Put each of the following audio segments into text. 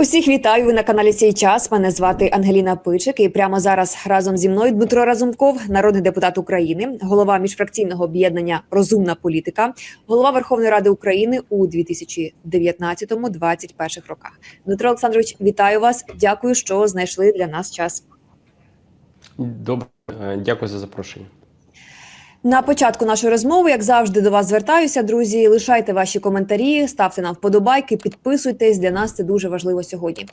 Усіх вітаю ви на каналі «Сій час. Мене звати Ангеліна Пичик. І прямо зараз разом зі мною Дмитро Разумков, народний депутат України, голова міжфракційного об'єднання Розумна політика, голова Верховної Ради України у 2019-2021 роках. Дмитро Олександрович, вітаю вас. Дякую, що знайшли для нас час. Добре, дякую за запрошення. На початку нашої розмови, як завжди, до вас звертаюся, друзі. Лишайте ваші коментарі, ставте нам вподобайки, підписуйтесь. Для нас це дуже важливо сьогодні.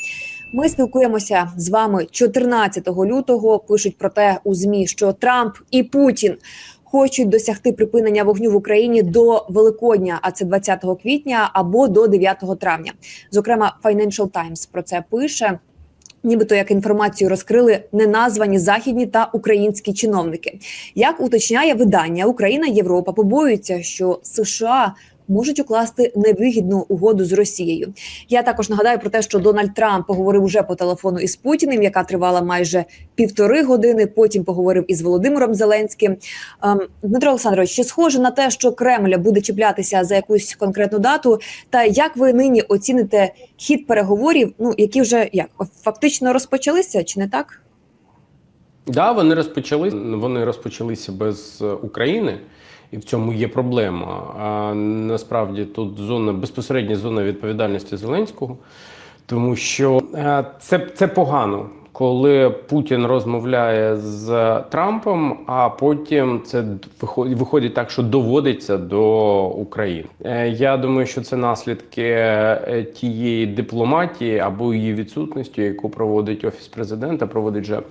Ми спілкуємося з вами 14 лютого. Пишуть про те у змі, що Трамп і Путін хочуть досягти припинення вогню в Україні до Великодня, а це 20 квітня або до 9 травня. Зокрема, Financial Times про це пише. Нібито як інформацію розкрили неназвані західні та українські чиновники. Як уточняє видання Україна Європа побоюється, що США можуть укласти невигідну угоду з Росією. Я також нагадаю про те, що Дональд Трамп поговорив уже по телефону із Путіним, яка тривала майже півтори години. Потім поговорив із Володимиром Зеленським. Ем, Дмитро Олександрович, чи схоже на те, що Кремль буде чіплятися за якусь конкретну дату? Та як ви нині оціните хід переговорів? Ну які вже як фактично розпочалися, чи не так? Да, вони розпочали. Вони розпочалися без е, України, і в цьому є проблема. А насправді тут зона безпосередня зона відповідальності Зеленського, тому що е, це, це погано. Коли Путін розмовляє з Трампом, а потім це виходить, так, що доводиться до України. Е, Я думаю, що це наслідки е, тієї дипломатії або її відсутності, яку проводить офіс президента, проводить вже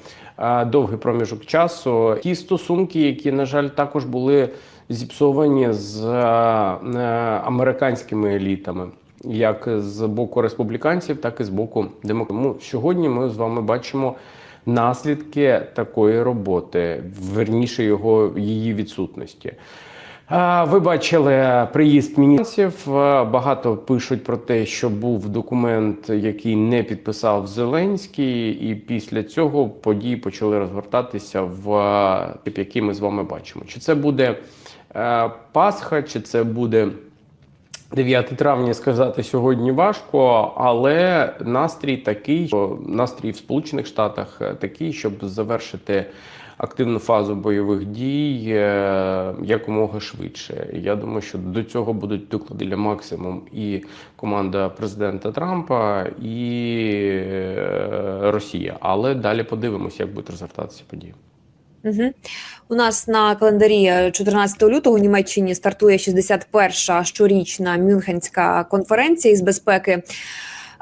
довгий проміжок часу. Ті стосунки, які на жаль також були зіпсовані з е, е, американськими елітами як з боку республіканців, так і з боку демократів. Ну, Сьогодні ми з вами бачимо наслідки такої роботи, верніше його її відсутності. Ви бачили приїзд міністрів. Багато пишуть про те, що був документ, який не підписав Зеленський, і після цього події почали розгортатися в які ми з вами бачимо. Чи це буде е, Пасха, чи це буде 9 травня сказати сьогодні важко, але настрій такий, що настрій в Сполучених Штатах такий, щоб завершити активну фазу бойових дій е, якомога швидше. Я думаю, що до цього будуть доклади для максимум і команда президента Трампа, і е, Росія. Але далі подивимося, як будуть розгортатися події. Угу. У нас на календарі 14 лютого у Німеччині стартує 61-ша щорічна Мюнхенська конференція із безпеки.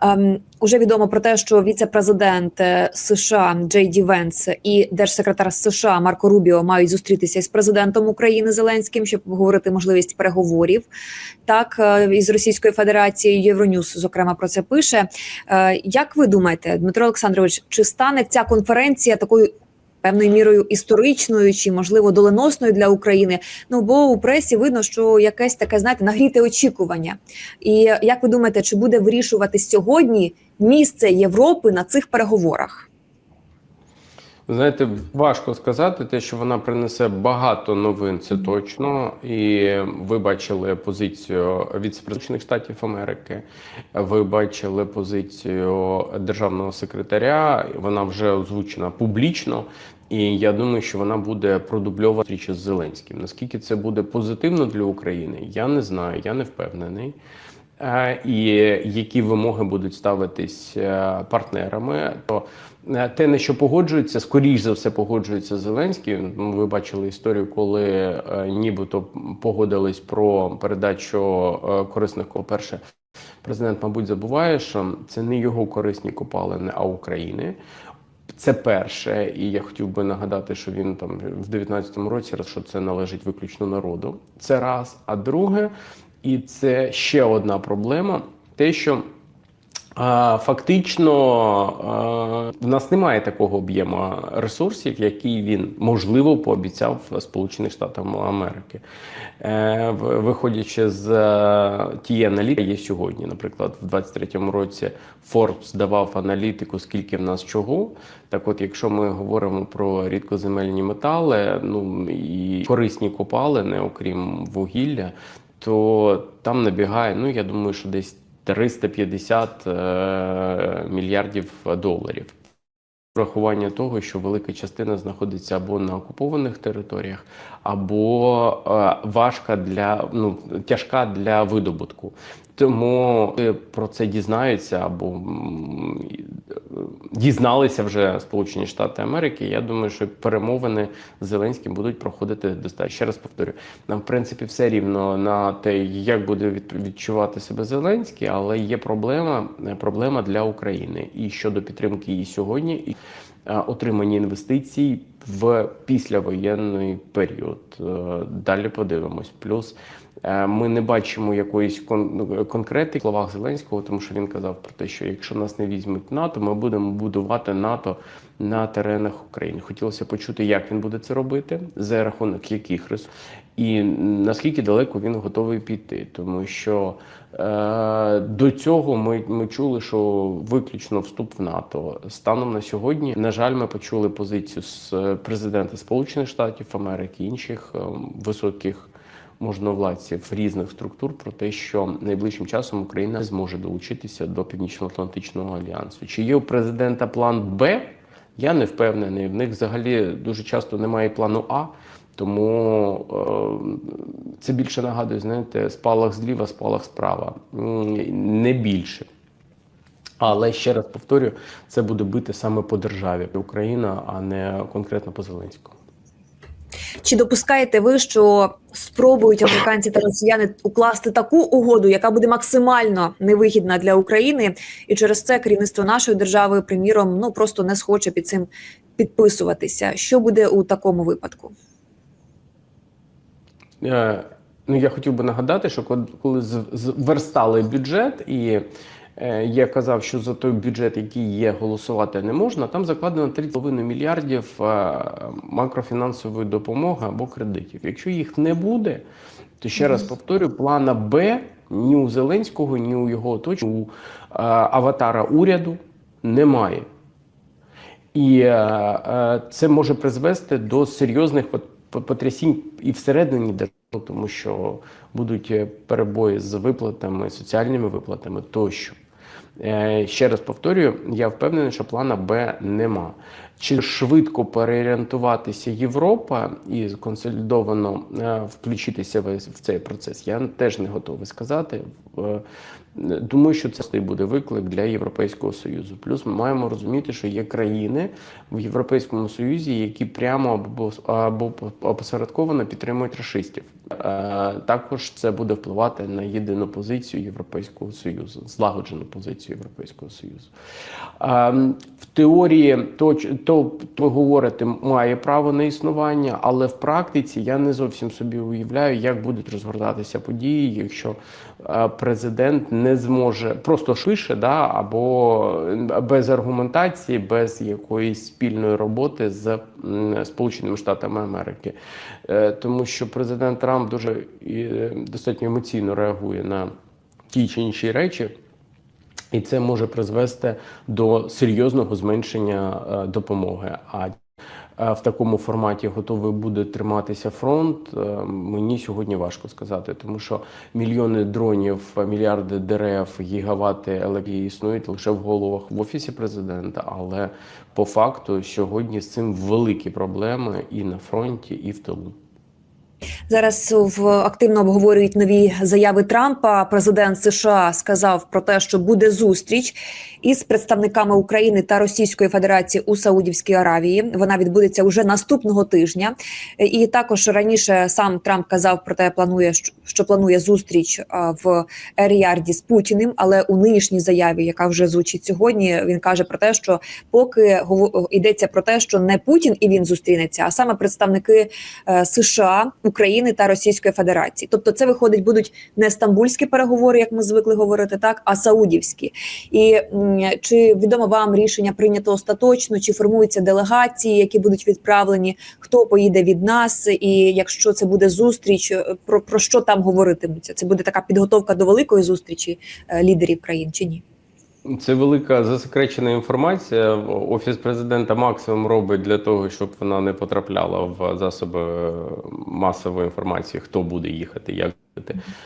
Ем, уже відомо про те, що віце-президент США Джей Ді Венс і держсекретар США Марко Рубіо мають зустрітися із президентом України Зеленським, щоб обговорити можливість переговорів. Так із Російською Федерацією Євроньюз, зокрема, про це пише. Е, як ви думаєте, Дмитро Олександрович, чи стане ця конференція такою? Певною мірою історичною чи можливо доленосною для України. Ну бо у пресі видно, що якесь таке знаєте нагріте очікування. І як ви думаєте, чи буде вирішувати сьогодні місце Європи на цих переговорах? Ви знаєте, важко сказати, те, що вона принесе багато новин, це точно. І ви бачили позицію віце-президента Штатів Америки. Ви бачили позицію державного секретаря. Вона вже озвучена публічно. І я думаю, що вона буде продубльовувати зустрічі з Зеленським. Наскільки це буде позитивно для України, я не знаю, я не впевнений. І які вимоги будуть ставитись партнерами, то те, на що погоджується, скоріш за все погоджується Зеленський. Ну, ви бачили історію, коли нібито погодились про передачу корисних по перше. Президент, мабуть, забуває, що це не його корисні копалини, а України. Це перше, і я хотів би нагадати, що він там в 19-му році що це належить виключно народу. Це раз. А друге, і це ще одна проблема: те, що фактично в нас немає такого об'єму ресурсів, який він можливо пообіцяв Сполучених Штатам Америки, е, виходячи з тієї аналітики, є сьогодні. Наприклад, в 23-му році Forbes давав аналітику, скільки в нас чого. Так, от, якщо ми говоримо про рідкоземельні метали, ну і корисні копалини, окрім вугілля, то там набігає. Ну я думаю, що десь 350 е, мільярдів доларів. Врахування того, що велика частина знаходиться або на окупованих територіях, або е, важка для ну тяжка для видобутку. Тому про це дізнаються або дізналися вже Сполучені Штати Америки. Я думаю, що перемовини з Зеленським будуть проходити достатньо. Ще раз повторю, нам в принципі все рівно на те, як буде відчувати себе Зеленський, але є проблема, проблема для України і щодо підтримки її сьогодні. І е, отримання інвестицій в післявоєнний період. Е, Далі подивимось. Плюс е, ми не бачимо якоїсь кон- конкретики в словах Зеленського, тому що він казав про те, що якщо нас не візьмуть НАТО, ми будемо будувати НАТО на теренах України. Хотілося почути, як він буде це робити, за рахунок яких ресурсів, і наскільки далеко він готовий піти, тому що е, до цього ми, ми чули, що виключно вступ в НАТО. Станом на сьогодні, на жаль, ми почули позицію з е, президента Сполучених Штатів Америки, інших е, високих можновладців різних структур про те, що найближчим часом Україна зможе долучитися до Північно-Атлантичного альянсу. Чи є у президента план Б? Я не впевнений. В них взагалі дуже часто немає плану А. Тому е, це більше нагадує, знаєте, спалах зліва, спалах справа. Не більше. Але ще раз повторюю, це буде бити саме по державі Україна, а не конкретно по Зеленському. Чи допускаєте ви, що спробують американці та росіяни укласти таку угоду, яка буде максимально невигідна для України, і через це керівництво нашої держави, приміром, ну просто не схоче під цим підписуватися? Що буде у такому випадку? Е, Ну, я хотів би нагадати, що коли- коли з- з- бюджет, і я казав, що за той бюджет, який є, голосувати не можна, там закладено 3,5 мільярдів е, макрофінансової допомоги або кредитів. Якщо їх не буде, то ще раз повторю, плана Б ні у Зеленського, ні у його оточення, у е, аватара уряду немає. І е, е, це може призвести до серйозних пот- пот- потрясінь і всередині держави, тому що будуть е, перебої з виплатами, соціальними виплатами тощо. Е, Ще раз повторюю, я впевнений, що плана Б нема. Чи швидко переорієнтуватися Європа і консолідовано е, включитися в цей процес, я теж не готовий сказати. Е, Думаю, що це буде виклик для Європейського Союзу. Плюс ми маємо розуміти, що є країни в Європейському Союзі, які прямо або або опосередковано підтримують расистів. Е, Також це буде впливати на єдину позицію Європейського Союзу, злагоджену позицію Європейського Союзу. Е, В теорії то, то, то ви говорите, має право на існування, але в практиці я не зовсім собі уявляю, як будуть розгортатися події, якщо е, президент не зможе просто швидше, да, або без аргументації, без якоїсь спільної роботи з Сполученими Штатами Америки. Е, Тому що президент Трамп дуже е, достатньо емоційно реагує на ті чи інші речі. І це може призвести до серйозного зменшення е, допомоги. А в такому форматі готовий буде триматися фронт. е, Мені сьогодні важко сказати, тому що мільйони дронів, мільярди дерев, гігавати електрії існують лише в головах в офісі президента. Але по факту сьогодні з цим великі проблеми і на фронті, і в тилу. Зараз в активно обговорюють нові заяви Трампа. Президент США сказав про те, що буде зустріч із представниками України та Російської Федерації у Саудівській Аравії. Вона відбудеться уже наступного тижня. І також раніше сам Трамп казав про те, планує що планує зустріч в Ер-Ярді з Путіним. Але у нинішній заяві, яка вже звучить сьогодні, він каже про те, що поки йдеться про те, що не Путін і він зустрінеться, а саме представники е, США, України та Російської Федерації. Тобто, це виходить, будуть не стамбульські переговори, як ми звикли говорити, так а саудівські. І чи відомо вам рішення прийнято остаточно, чи формуються делегації, які будуть відправлені, хто поїде від нас, і якщо це буде зустріч, е, про, про що там говоритимуться? Це буде така підготовка до великої зустрічі е, лідерів країн чи ні? Це велика засекречена інформація. Офіс президента максимум робить для того, щоб вона не потрапляла в засоби масової інформації, хто буде їхати, як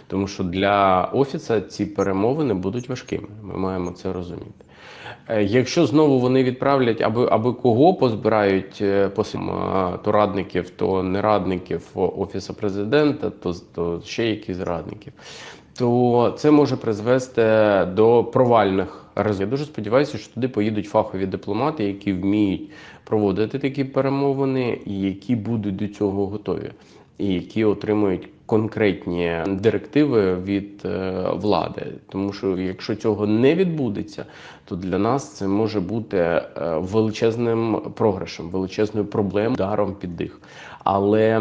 Тому що для офіса ці перемовини будуть важкими. Ми маємо це розуміти. Е, Якщо знову вони відправлять, аби аби кого позбирають е, посим, е, то радників, то не радників офісу президента, то, то ще якісь радників, то це може призвести до провальних. Я дуже сподіваюся, що туди поїдуть фахові дипломати, які вміють проводити такі перемовини, і які будуть до цього готові, і які отримують конкретні директиви від е, влади. Тому що якщо цього не відбудеться, то для нас це може бути е, величезним програшем, величезною проблемою, даром під дих. Але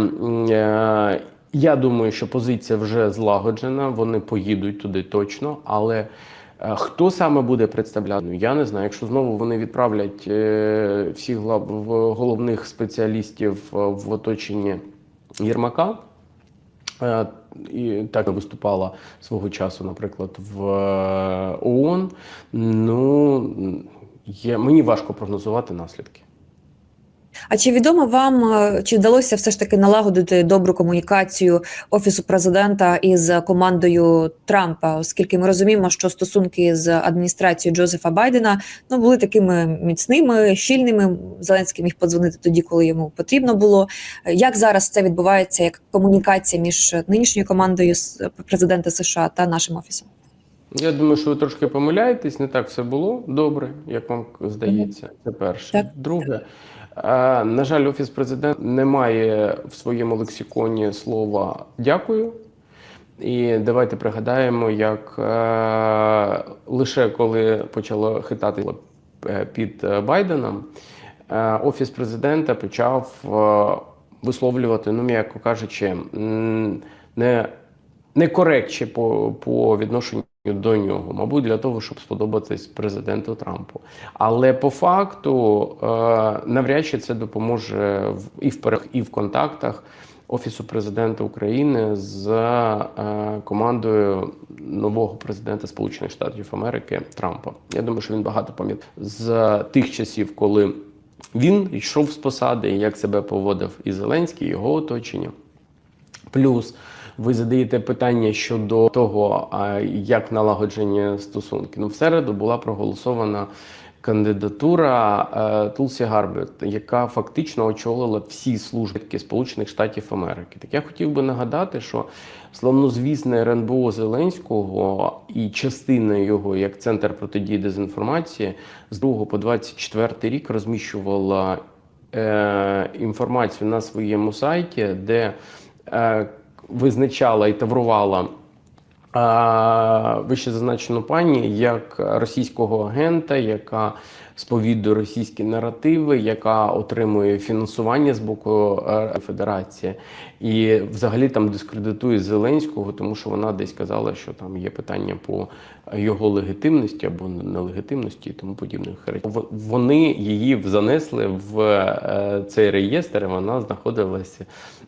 е, я думаю, що позиція вже злагоджена, вони поїдуть туди точно, але. Е, Хто саме буде представляти? Ну, Я не знаю. Якщо знову вони відправлять е, всіх головних спеціалістів е, в оточенні Єрмака, І так виступала свого часу, наприклад, в ООН. Ну є мені важко прогнозувати наслідки. А чи відомо вам, е, чи вдалося все ж таки налагодити добру комунікацію офісу президента із командою Трампа, оскільки ми розуміємо, що стосунки з адміністрацією Джозефа Байдена ну були такими міцними, щільними. Зеленський міг подзвонити тоді, коли йому потрібно було. Як зараз це відбувається? Як комунікація між нинішньою командою президента США та нашим офісом? Я думаю, що ви трошки помиляєтесь, не так все було добре, як вам здається. Це перше. Так. Друге, на жаль, офіс президента не має в своєму лексиконі слова дякую. І давайте пригадаємо, як е, лише коли почало хитати е, під е, Байденом, е, офіс президента почав е, висловлювати, ну м'яко кажучи, не некоректче по, по відношенню до нього, мабуть, для того, щоб сподобатись президенту Трампу. Але по факту е, навряд чи це допоможе і в перег, і в контактах Офісу президента України з е, командою нового президента Сполучених Штатів Америки Трампа. Я думаю, що він багато пам'ятає з тих часів, коли він йшов з посади, як себе поводив і Зеленський, і його оточення. Плюс ви задаєте питання щодо того, як налагоджені стосунки. Ну, в середу була проголосована кандидатура е, Тулсі Гарбет, яка фактично очолила всі служби Сполучених Штатів Америки. Так я хотів би нагадати, що славнозвісне РНБО Зеленського і частина його як центр протидії дезінформації з 2 по 24 рік розміщувала е, інформацію на своєму сайті, де е, визначала і таврувала вище зазначену пані як російського агента, яка сповідує російські наративи, яка отримує фінансування з боку е, Федерації, і взагалі там дискредитує Зеленського, тому що вона десь казала, що там є питання по його легітимності або нелегітимності і тому подібних речей. Вони її занесли в е, цей реєстр. і Вона знаходилася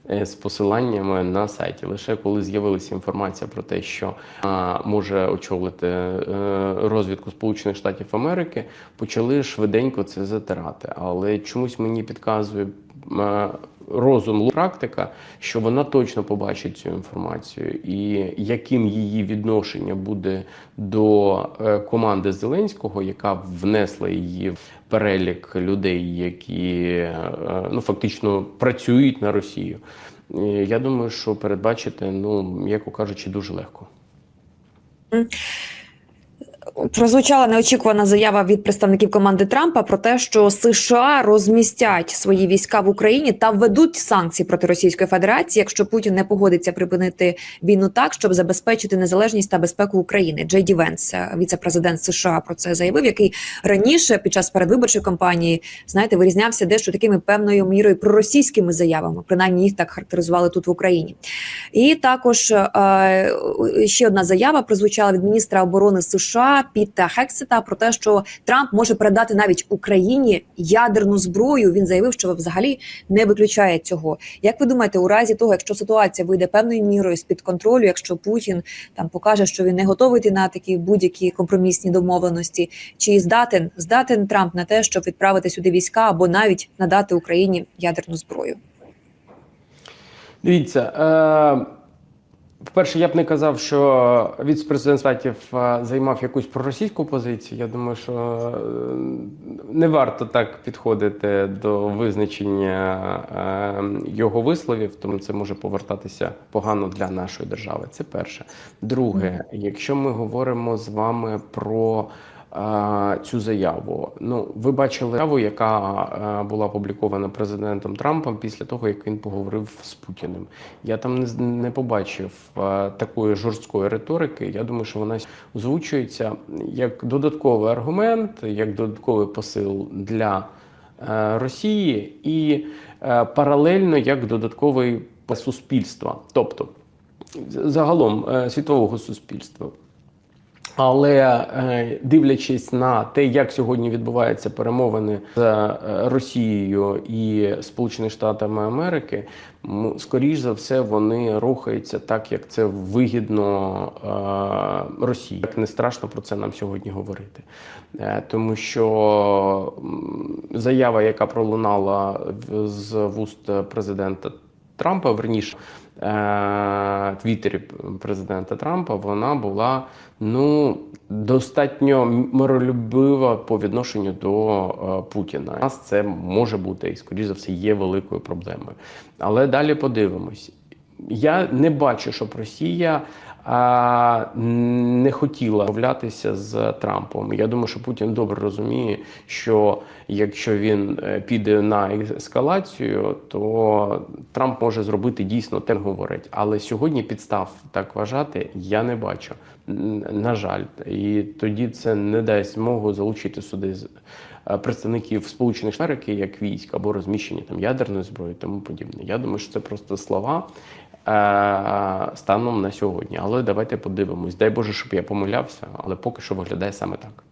е, з посиланнями на сайті. Лише коли з'явилася інформація про те, що може очолити е, розвідку Сполучених Штатів Америки, почали швиденько це затирати. Але чомусь мені підказує. е, Розум практика, що вона точно побачить цю інформацію, і яким її відношення буде до е, команди Зеленського, яка внесла її в перелік людей, які ну фактично працюють на Росію. Я думаю, що передбачити, ну м'яко кажучи, дуже легко. 嗯。Прозвучала неочікувана заява від представників команди Трампа про те, що США розмістять свої війська в Україні та введуть санкції проти Російської Федерації, якщо Путін не погодиться припинити війну так, щоб забезпечити незалежність та безпеку України. Джей Ді Венс, е, віце-президент США, про це заявив, який раніше під час передвиборчої кампанії знаєте вирізнявся дещо такими певною мірою проросійськими заявами. Принаймні їх так характеризували тут в Україні. І також е, ще одна заява прозвучала від міністра оборони США Піта Хексета про те, що Трамп може передати навіть Україні ядерну зброю. Він заявив, що взагалі не виключає цього. Як ви думаєте, у разі того, якщо ситуація вийде певною мірою з під контролю, якщо Путін там покаже, що він не готовий йти на такі будь-які компромісні домовленості, чи здатен здатен Трамп на те, щоб відправити сюди війська або навіть надати Україні ядерну зброю? Дивіться, е, По-перше, я б не казав, що віце-президент Штатів е, займав якусь проросійську позицію. Я думаю, що е, не варто так підходити до визначення е, його висловів, тому це може повертатися погано для нашої держави. Це перше. Друге, якщо ми говоримо з вами про цю заяву, ну ви бачили заяву, яка е, була опублікована президентом Трампом після того, як він поговорив з Путіним. Я там не, побачив е, такої жорсткої риторики. Я думаю, що вона озвучується як додатковий аргумент, як додатковий посил для е, Росії і е, паралельно як додатковий суспільства, тобто загалом е, світового суспільства. Але е, дивлячись на те, як сьогодні відбуваються перемовини з е, Росією і Сполученими Штатами Америки, скоріш за все вони рухаються так, як це вигідно е, Росії. Як не страшно про це нам сьогодні говорити, тому що заява, яка пролунала з вуст президента Трампа, верніше твіттері президента Трампа, вона була ну достатньо миролюбива по відношенню до е, Путіна. У нас це може бути і, скоріш за все, є великою проблемою. Але далі подивимось. Я не бачу, щоб Росія не хотіла домовлятися з Трампом. Я думаю, що Путін добре розуміє, що якщо він е, піде на ескалацію, то Трамп може зробити дійсно те, говорить. Але сьогодні підстав так вважати я не бачу. На жаль, і тоді це не дасть змогу залучити сюди е, представників Сполучених Штатів як військ або розміщення там ядерної зброї, тому подібне. Я думаю, що це просто слова станом на сьогодні. Але давайте подивимось. Дай Боже, щоб я помилявся, але поки що виглядає саме так.